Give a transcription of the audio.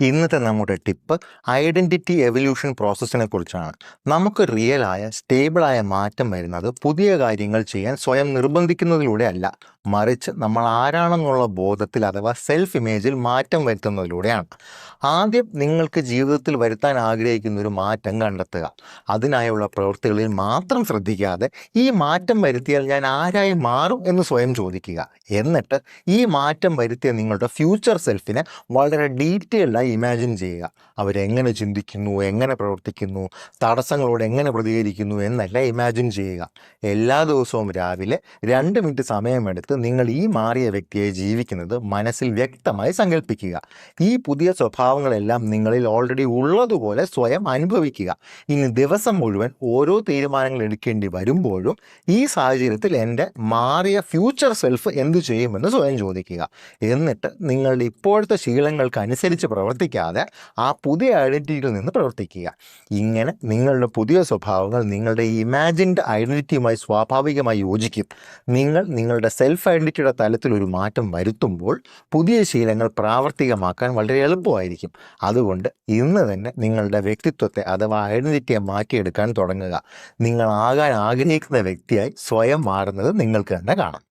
ഇന്നത്തെ നമ്മുടെ tip identity evolution പ്രോസസ്സിനെ കുറിച്ചാണ്. നമുക്ക് റിയലായ സ്റ്റേബിളായ മാറ്റം വരുന്നത് പുതിയ കാര്യങ്ങൾ ചെയ്യാൻ സ്വയം നിർബന്ധിക്കുന്നതിലൂടെ അല്ല. മറിച്ച് നമ്മൾ ആരാണെന്നുള്ള ബോധത്തിൽ അഥവാ സെൽഫ് ഇമേജിൽ മാറ്റം വരുത്തുന്നതിലൂടെയാണ്. ആദ്യം നിങ്ങൾക്ക് ജീവിതത്തിൽ വരുത്താൻ ആഗ്രഹിക്കുന്ന ഒരു മാറ്റം കണ്ടെത്തുക. അതിനായുള്ള പ്രവൃത്തികളിൽ മാത്രം ശ്രദ്ധിക്കാതെ ഈ മാറ്റം വരുത്തിയാൽ ഞാൻ ആരായി മാറും എന്ന് സ്വയം ചോദിക്കുക. എന്നിട്ട് ഈ മാറ്റം വരുത്തിയ നിങ്ങളുടെ ഫ്യൂച്ചർ സെൽഫിനെ വളരെ ഡീറ്റെയിൽഡായി ഇമാജിൻ ചെയ്യുക. അവരെങ്ങനെ ചിന്തിക്കുന്നു എങ്ങനെ പ്രവർത്തിക്കുന്നു തടസ്സങ്ങളോട് എങ്ങനെ പ്രതികരിക്കുന്നു എന്നല്ല ഇമാജിൻ ചെയ്യുക. എല്ലാ ദിവസവും രാവിലെ രണ്ട് മിനിറ്റ് സമയമെടുത്ത് നിങ്ങൾ ഈ മാറിയ വ്യക്തിയെ ജീവിക്കുന്നത് മനസ്സിൽ വ്യക്തമായി സങ്കല്പിക്കുക ഈ പുതിയ സ്വഭാവങ്ങളെല്ലാം നിങ്ങളിൽ ഓൾറെഡി ഉള്ളതുപോലെ സ്വയം അനുഭവിക്കുക. ഇനി ദിവസം മുഴുവൻ ഓരോ തീരുമാനങ്ങൾ എടുക്കേണ്ടി വരുമ്പോഴും ഈ സാഹചര്യത്തിൽ എന്റെ മാറിയ ഫ്യൂച്ചർ സെൽഫ് എന്തു ചെയ്യുമെന്ന് സ്വയം ചോദിക്കുക. എന്നിട്ട് നിങ്ങളുടെ ഇപ്പോഴത്തെ ശീലങ്ങൾക്ക് അനുസരിച്ച് പ്രവർത്തിക്കാതെ ആ പുതിയ ഐഡന്റിറ്റിയിൽ നിന്ന് പ്രവർത്തിക്കുക. ഇങ്ങനെ നിങ്ങളുടെ പുതിയ സ്വഭാവങ്ങൾ നിങ്ങളുടെ ഇമാജിൻഡ് ഐഡന്റിറ്റിയുമായി സ്വാഭാവികമായി യോജിക്കും. നിങ്ങൾ നിങ്ങളുടെ സെൽഫ് ഐഡന്റിറ്റിയുടെ തലത്തിൽ ഒരു മാറ്റം വരുത്തുമ്പോൾ പുതിയ ശീലങ്ങൾ പ്രാവർത്തികമാക്കാൻ വളരെ എളുപ്പമായിരിക്കും. അതുകൊണ്ട് ഇന്ന് തന്നെ നിങ്ങളുടെ വ്യക്തിത്വത്തെ അഥവാ ഐഡന്റിറ്റിയെ മാറ്റിയെടുക്കാൻ തുടങ്ങുക. നിങ്ങൾ ആകാൻ ആഗ്രഹിക്കുന്ന വ്യക്തിയായി സ്വയം മാറുന്നത് നിങ്ങൾക്ക് തന്നെ കാണാം.